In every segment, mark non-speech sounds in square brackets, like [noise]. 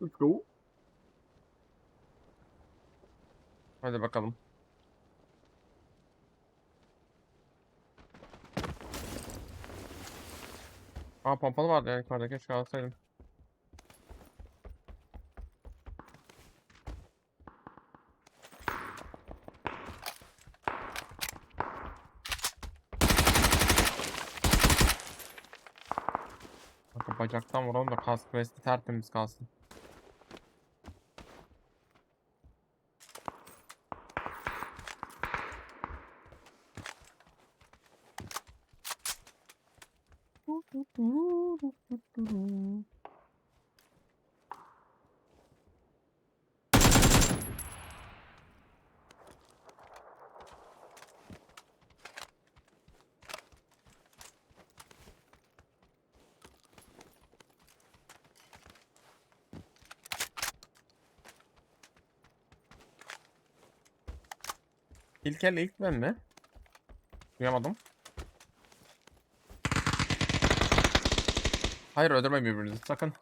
Let's go. Hadi bakalım. Aa pompalı vardı ya yukarıda keşke alsaydım. Bacaktan vuralım da kask vesti tertemiz kalsın. İlk el ilk ben mi? Duyamadım. Hayır öldürme birbirinizi sakın.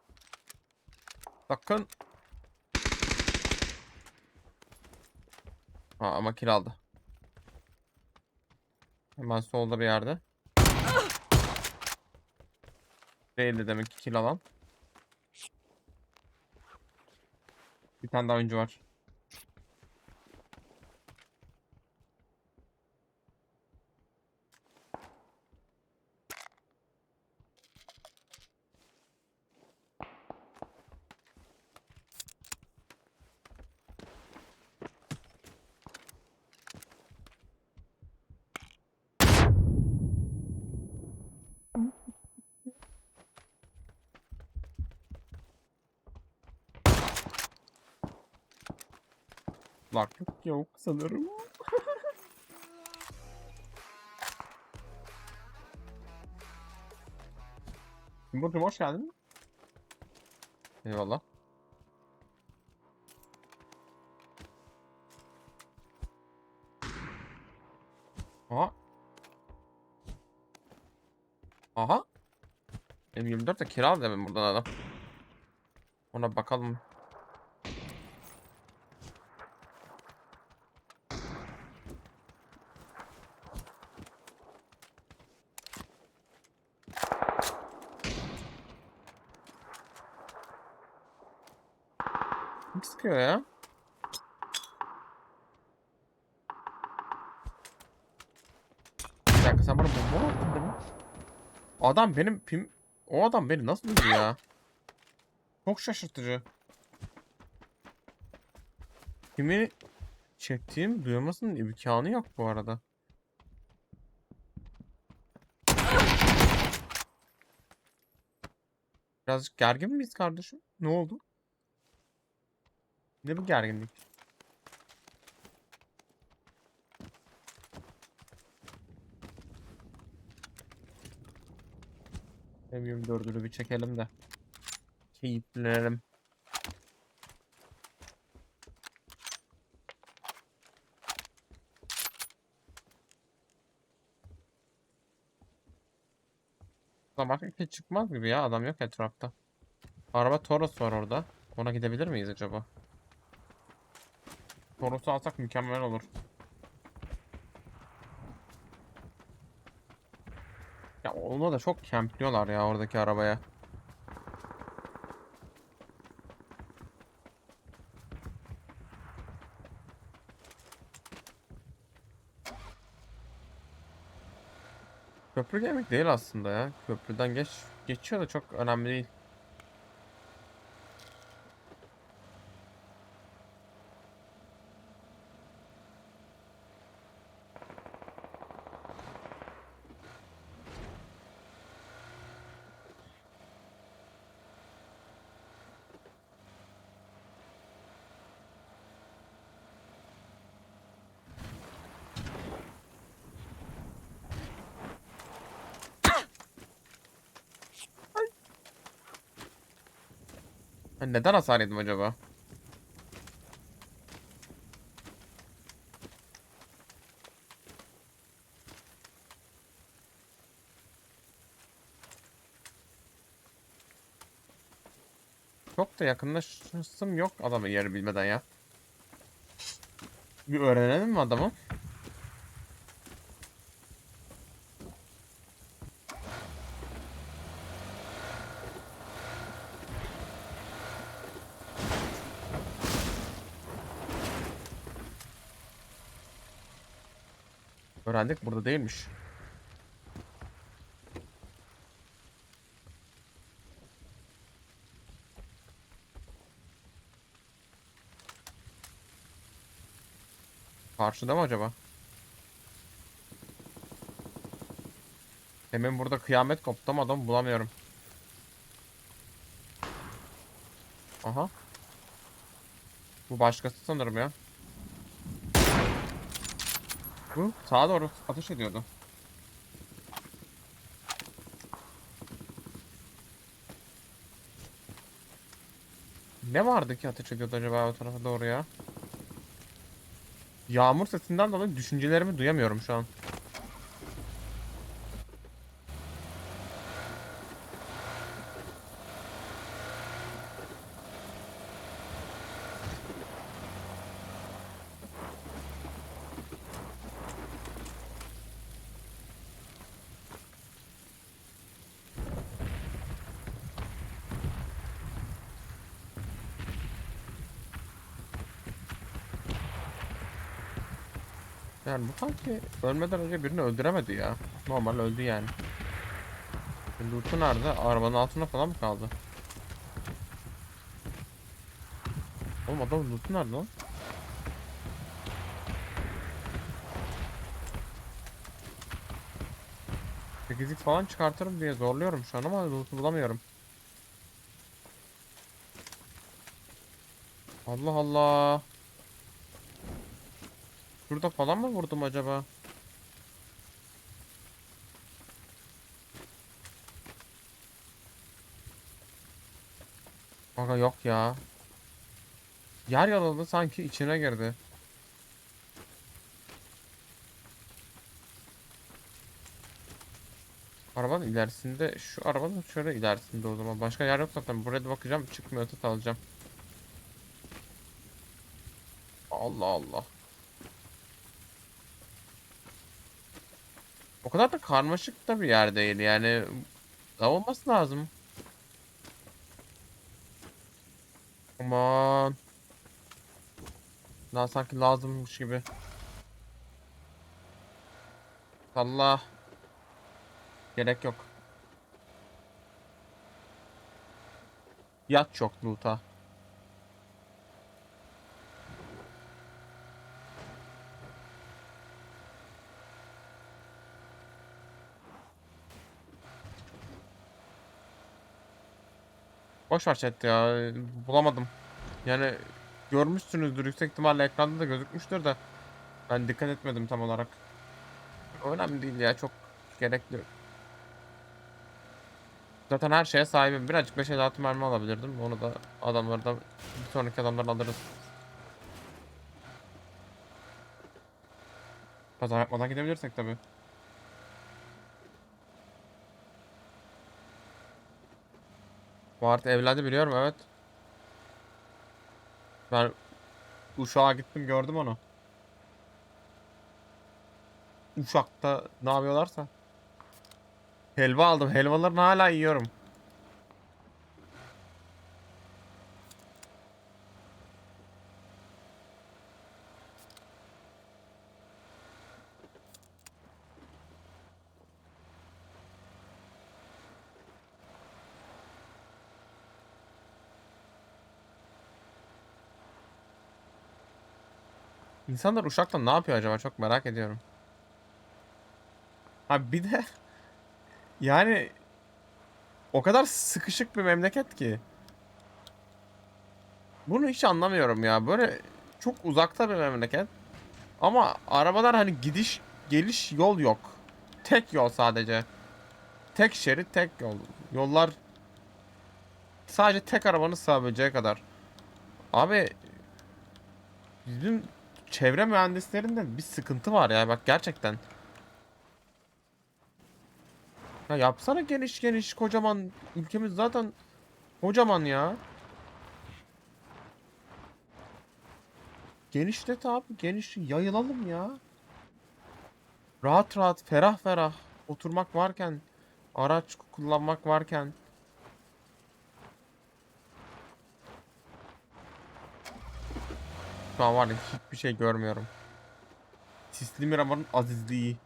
Sakın. Ha ama kill aldı. Hemen solda bir yerde. Değildi demek ki kill alan. Bir tane daha oyuncu var. Kulaklık yok sanırım. [laughs] Burcu'm hoş geldin. Eyvallah. Aha. Aha. M24 de kiral demin buradan adam. Ona bakalım. Kim sıkıyor ya? Bir dakika sen bana bomba mı attın demin? Adam benim pim... O adam beni nasıl duydu ya? Çok şaşırtıcı. Kimi çektiğim duymasının imkanı yok bu arada. Birazcık gergin miyiz kardeşim? Ne oldu? Ne bu gerginlik? M24'ünü bir çekelim de. Keyiflenelim. Başka hiç çıkmaz gibi ya adam yok etrafta. Araba Toros var orada. Ona gidebilir miyiz acaba? Toros'u alsak mükemmel olur. Ya ona da çok kempliyorlar ya oradaki arabaya. Köprü yemek değil aslında ya. Köprüden geç geçiyor da çok önemli değil. Ben neden hasar yedim acaba? Çok da yakınlaşısım yok adamın yeri bilmeden ya. Bir öğrenelim mi adamı? Öğrendik burada değilmiş. Karşıda mı acaba? Hemen burada kıyamet koptu ama adamı bulamıyorum. Aha. Bu başkası sanırım ya. Bu sağa doğru ateş ediyordu. Ne vardı ki ateş ediyordu acaba o tarafa doğru ya? Yağmur sesinden dolayı düşüncelerimi duyamıyorum şu an. Yani bu sanki ölmeden önce birini öldüremedi ya. Normal öldü yani. Loot'u nerede? Arabanın altında falan mı kaldı? Oğlum adamın loot'u nerede lan? Sekizlik falan çıkartırım diye zorluyorum şu an ama loot'u bulamıyorum. Allah Allah. Şurada falan mı vurdum acaba? Aga yok ya. Yer yarıldı sanki içine girdi. Arabanın ilerisinde şu arabanın şöyle ilerisinde o zaman. Başka yer yok zaten. Buraya bakacağım. Çıkmıyor tut alacağım. Allah Allah. O kadar da karmaşık da bir yer değil yani. Olması lazım. Aman. Daha sanki lazımmış gibi. Allah. Gerek yok. Yat çok loot'a. Boş ver chat ya. Bulamadım. Yani görmüşsünüzdür. Yüksek ihtimalle ekranda da gözükmüştür de. Ben dikkat etmedim tam olarak. Önemli değil ya. Çok gerekli. Zaten her şeye sahibim. Birazcık 5 altı mermi alabilirdim. Onu da adamlardan bir sonraki adamlardan alırız. Kaza yapmadan gidebilirsek tabii. Mart evlendi biliyorum evet. Ben Uşak'a gittim gördüm onu. Uşak'ta ne yapıyorlarsa. Helva aldım. Helvalarını hala yiyorum. İnsanlar Uşak'ta ne yapıyor acaba çok merak ediyorum. Ha bir de [laughs] yani o kadar sıkışık bir memleket ki. Bunu hiç anlamıyorum ya. Böyle çok uzakta bir memleket. Ama arabalar hani gidiş geliş yol yok. Tek yol sadece. Tek şerit tek yol. Yollar sadece tek arabanın sığabileceği kadar. Abi bizim çevre mühendislerinde bir sıkıntı var ya bak gerçekten. Ya yapsana geniş geniş kocaman ülkemiz zaten kocaman ya. Genişlet abi geniş yayılalım ya. Rahat rahat ferah ferah oturmak varken araç kullanmak varken Şu an var ya hiçbir şey görmüyorum. Sisli Miramar'ın azizliği.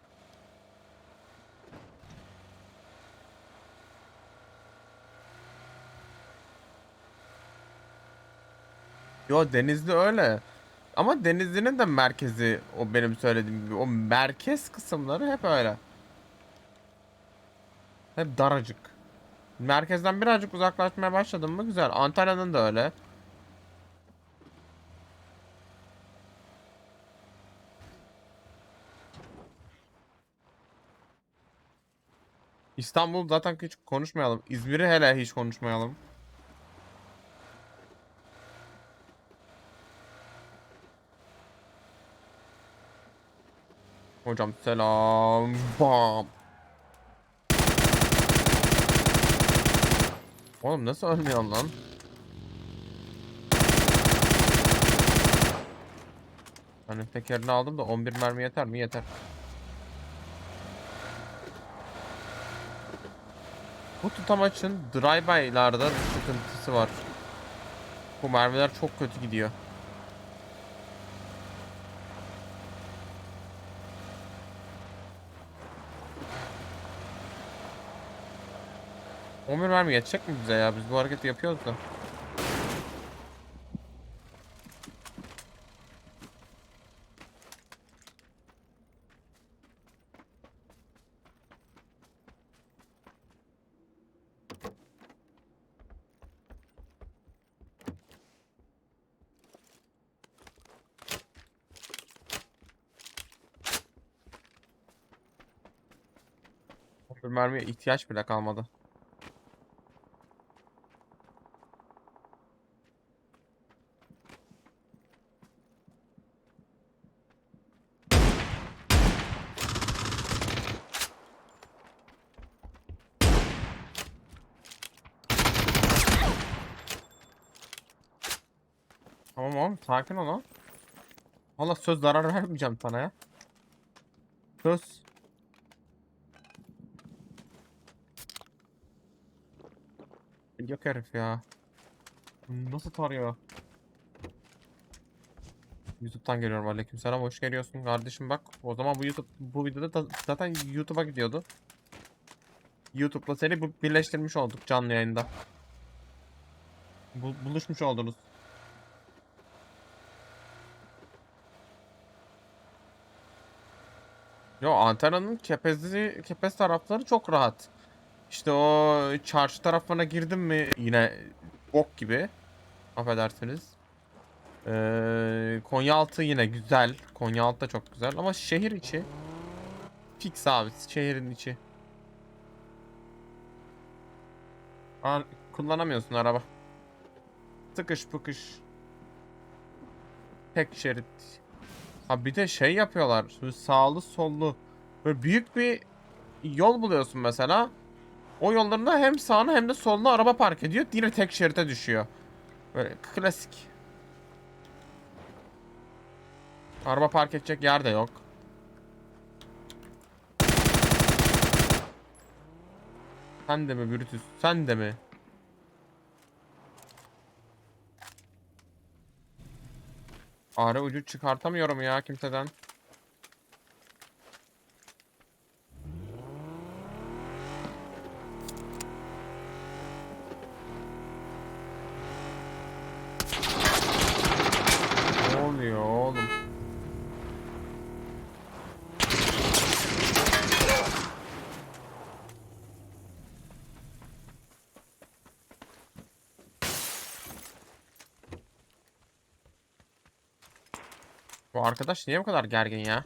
Yo Denizli öyle. Ama Denizli'nin de merkezi o benim söylediğim gibi. O merkez kısımları hep öyle. Hep daracık. Merkezden birazcık uzaklaşmaya başladım mı güzel. Antalya'nın da öyle. İstanbul zaten hiç konuşmayalım. İzmir'i hele hiç konuşmayalım. Hocam selam. Bam. Oğlum nasıl ölmüyorsun lan? Hani tekerini aldım da 11 mermi yeter mi? Yeter. Bu tutamaçın drive-by'larda sıkıntısı var. Bu mermiler çok kötü gidiyor. Bir mermi yetecek mi bize ya? Biz bu hareketi yapıyoruz da. İhtiyaç bile kalmadı. Tamam oğlum sakin ol lan. Valla söz zarar vermeyeceğim sana ya. Söz. Yok herif ya. Nasıl tarıyor? YouTube'dan geliyorum aleykümselam hoş geliyorsun kardeşim bak. O zaman bu YouTube bu videoda da zaten YouTube'a gidiyordu. YouTube'la seni birleştirmiş olduk canlı yayında. Bu, buluşmuş oldunuz. Yo Antalya'nın Kepezli, Kepez tarafları çok rahat. İşte o çarşı tarafına girdim mi yine bok gibi. Affedersiniz. Ee, Konyaaltı yine güzel. Konyaaltı da çok güzel ama şehir içi fix abi şehrin içi. Aa, kullanamıyorsun araba. Sıkış pıkış. Tek şerit. Ha bir de şey yapıyorlar. Sağlı sollu. Böyle büyük bir yol buluyorsun mesela. O yollarında hem sağına hem de soluna araba park ediyor. Yine tek şerite düşüyor. Böyle klasik. Araba park edecek yer de yok. Sen de mi Brutus? Sen de mi? Ara ucu çıkartamıyorum ya kimseden. Ne oluyor oğlum? Bu arkadaş niye bu kadar gergin ya?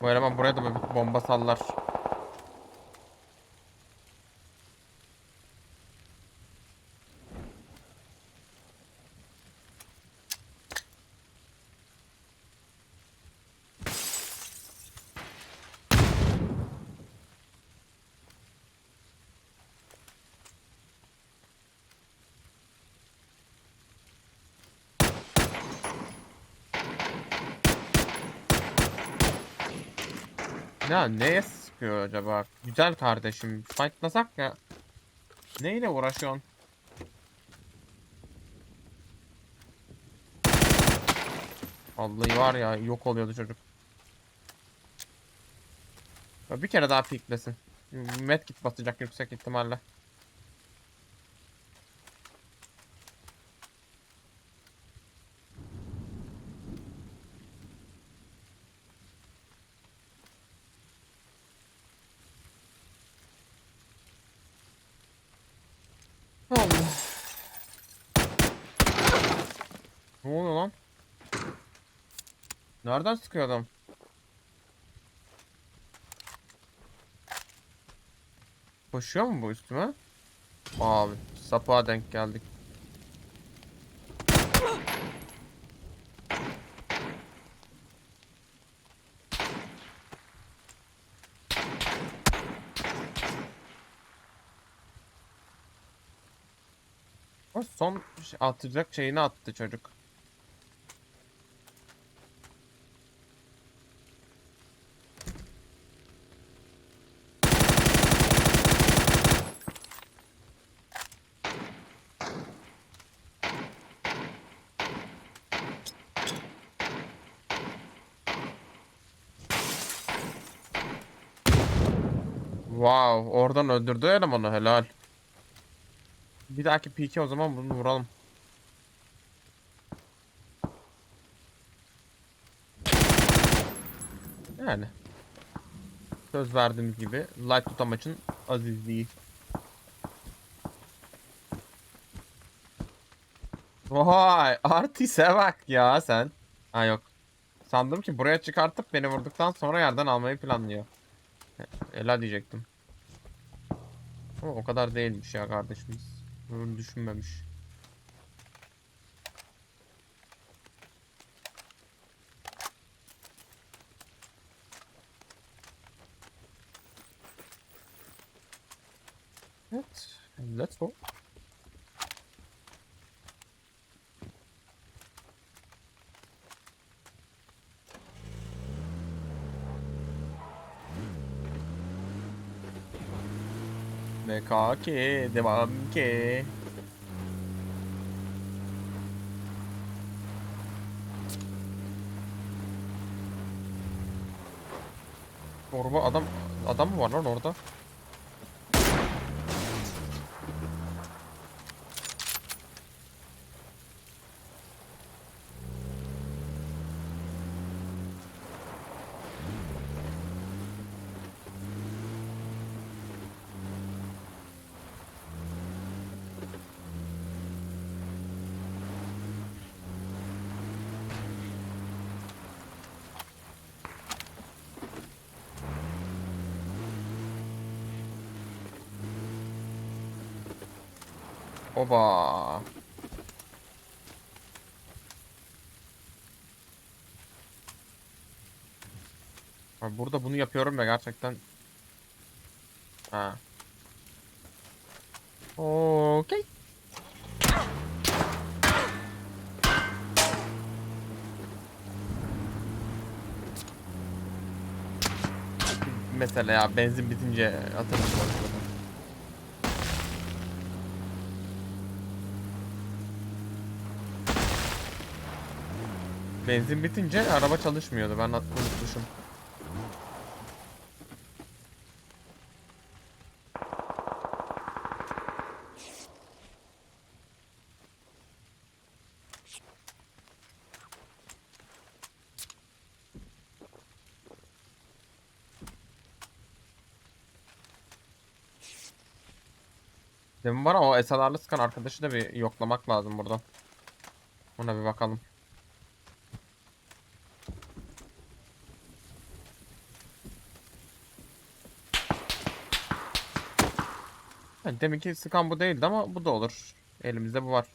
Bu eleman buraya da bir bomba sallar. Ya neye sıkıyor acaba? Güzel kardeşim. Fightlasak ya. Neyle uğraşıyorsun? Vallahi var ya yok oluyordu çocuk. Bir kere daha piklesin. Medkit basacak yüksek ihtimalle. Allah. Ne oluyor lan? Nereden sıkıyor adam? Koşuyor mu bu üstüme? Abi sapığa denk geldik. O son şey- atacak şeyini attı çocuk. Wow, oradan öldürdü elemanı helal. Bir dahaki pike o zaman bunu vuralım. Yani. Söz verdiğimiz gibi light tutamaçın azizliği. Vay artiste bak ya sen. Ha yok. Sandım ki buraya çıkartıp beni vurduktan sonra yerden almayı planlıyor. Ela diyecektim. Ama o kadar değilmiş ya kardeşimiz. Bunu düşünmemiş. Evet. Let's go. MKK devam ki. Orba adam adam mı var lan orada? Oba. Abi burada bunu yapıyorum ya gerçekten. Ha. Okey. Mesela ya benzin bitince atarım. Benzin bitince araba çalışmıyordu. Ben unutmuşum. Demin var ama o SLR'lı sıkan arkadaşı da bir yoklamak lazım burada. Ona bir bakalım. Yani demin ki sıkan bu değildi ama bu da olur. Elimizde bu var.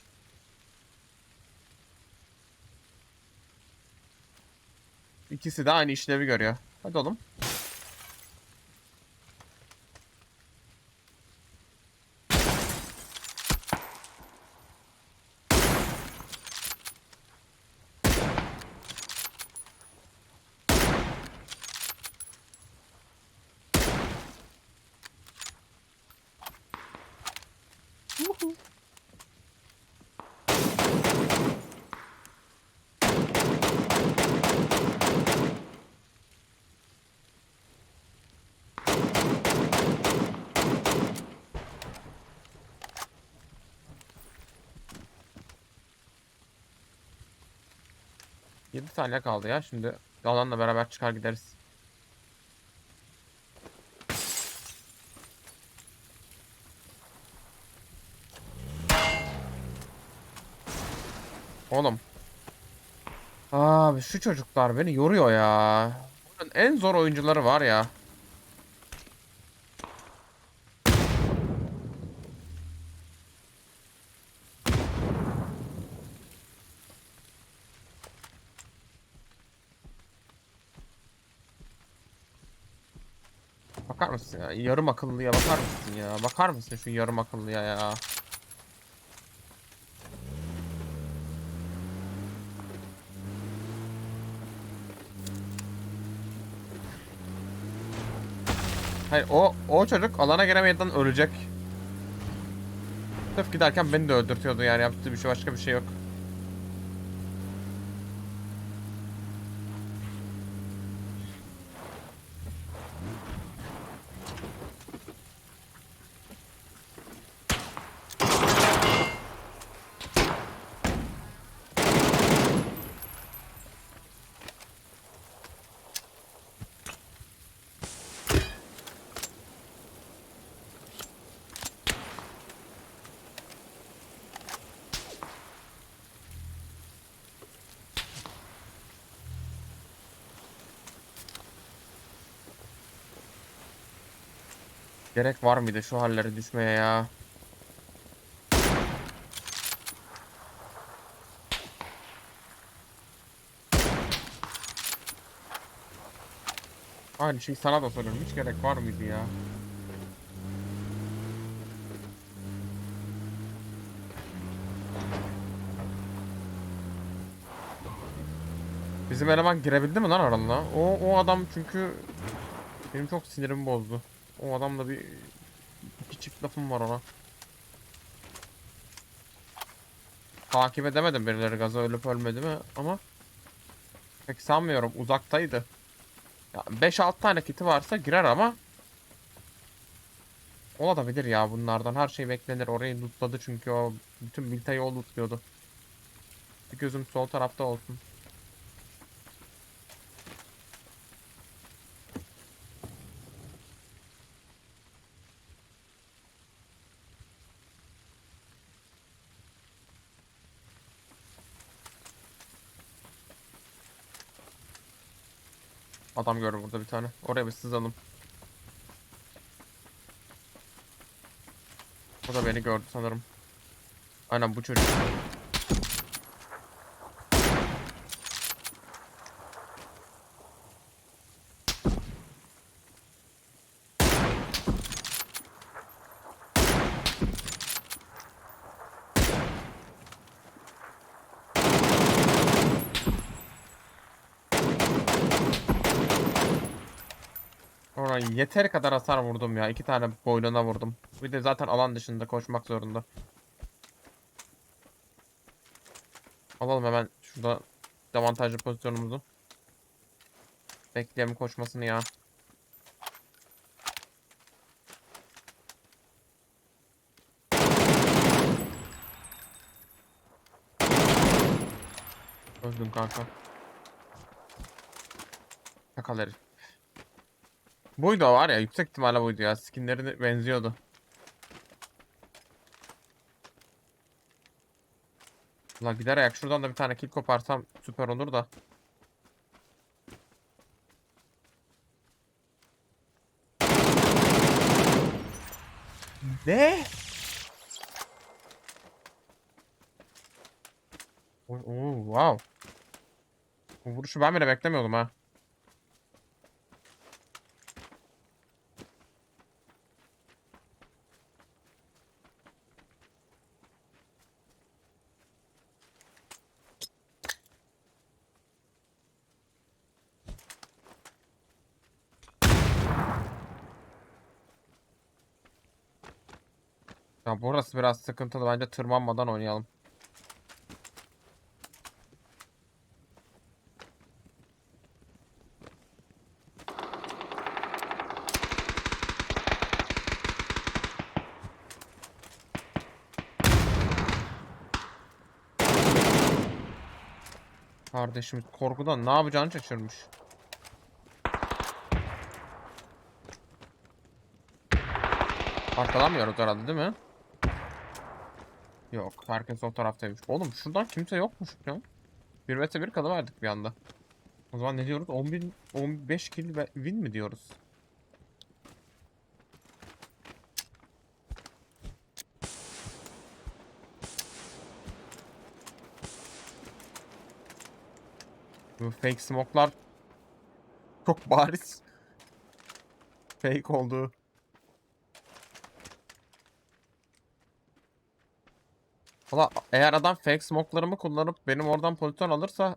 İkisi de aynı işlevi görüyor. Hadi oğlum. Saniye kaldı ya. Şimdi alanla beraber çıkar gideriz. Oğlum. Abi şu çocuklar beni yoruyor ya. En zor oyuncuları var ya. Bakar mısın ya? Yarım akıllıya bakar mısın ya? Bakar mısın şu yarım akıllıya ya? Hayır o o çocuk alana giremeden ölecek. Sırf giderken beni de öldürtüyordu yani yaptığı bir şey başka bir şey yok. Gerek var mıydı şu hallere düşmeye ya? Aynı şey sana da soruyorum. Hiç gerek var mıydı ya? Bizim eleman girebildi mi lan aralarına? O, o adam çünkü benim çok sinirimi bozdu. O adamla bir çift lafım var ona. Takip edemedim birileri gaza ölüp ölmedi mi ama pek sanmıyorum uzaktaydı. Ya 5-6 tane kiti varsa girer ama olabilir ya bunlardan her şey beklenir. Orayı lootladı çünkü o bütün militayı o lootluyordu. Bir gözüm sol tarafta olsun. Adam gördüm burada bir tane. Oraya bir sızalım. O da beni gördü sanırım. Aynen bu çocuk. Ona yeteri kadar hasar vurdum ya. İki tane boynuna vurdum. Bir de zaten alan dışında koşmak zorunda. Alalım hemen şurada avantajlı pozisyonumuzu. Bekleyelim koşmasını ya. Öldüm kanka. Çakal herif. Buydu var ya yüksek ihtimalle buydu ya. Skinleri benziyordu. La gider ayak şuradan da bir tane kill koparsam süper olur da. Ne? Oo, wow. Bu vuruşu ben bile beklemiyordum ha. Ya burası biraz sıkıntılı. Bence tırmanmadan oynayalım. Kardeşimiz korkudan ne yapacağını şaşırmış. Arkalanmıyoruz herhalde değil mi? Yok. Herkes o taraftaymış. Oğlum şuradan kimse yokmuş ya. 1 vs 1 kalı verdik bir anda. O zaman ne diyoruz? 11 15 kill win mi diyoruz? Bu fake smoke'lar çok bariz fake oldu. Valla eğer adam fake smoke'larımı kullanıp benim oradan pozisyon alırsa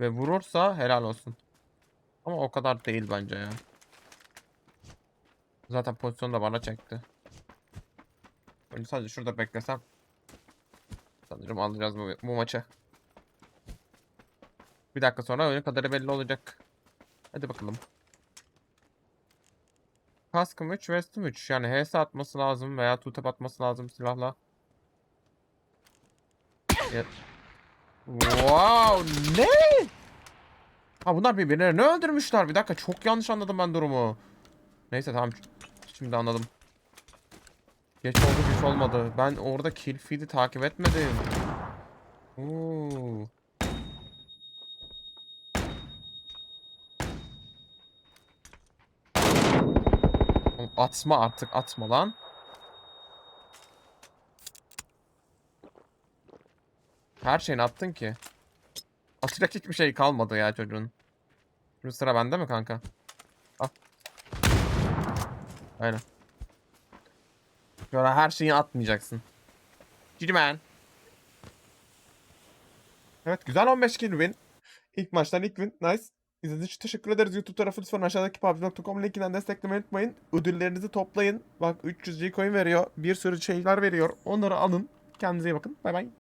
ve vurursa helal olsun. Ama o kadar değil bence ya. Zaten pozisyonu da bana çekti. Önce sadece şurada beklesem. Sanırım alacağız bu, bu maçı. Bir dakika sonra oyun kadarı belli olacak. Hadi bakalım. Kaskım 3, West'im 3. Yani HS atması lazım veya tutap atması lazım silahla. Ya- Wow, ne? Ha bunlar birbirlerini öldürmüşler. Bir dakika çok yanlış anladım ben durumu. Neyse tamam. Şimdi anladım. Geç oldu geç olmadı. Ben orada kill feed'i takip etmedim. Oo. Atma artık atma lan. Her şeyini attın ki. Atacak hiçbir şey kalmadı ya çocuğun. Şimdi sıra bende mi kanka? Al. Aynen. Şöyle her şeyi atmayacaksın. GG man. Evet güzel 15 kill win. İlk maçtan ilk win. Nice. İzlediğiniz için teşekkür ederiz. YouTube tarafı lütfen aşağıdaki pubg.com linkinden desteklemeyi unutmayın. Ödüllerinizi toplayın. Bak 300 G coin veriyor. Bir sürü şeyler veriyor. Onları alın. Kendinize iyi bakın. Bay bay.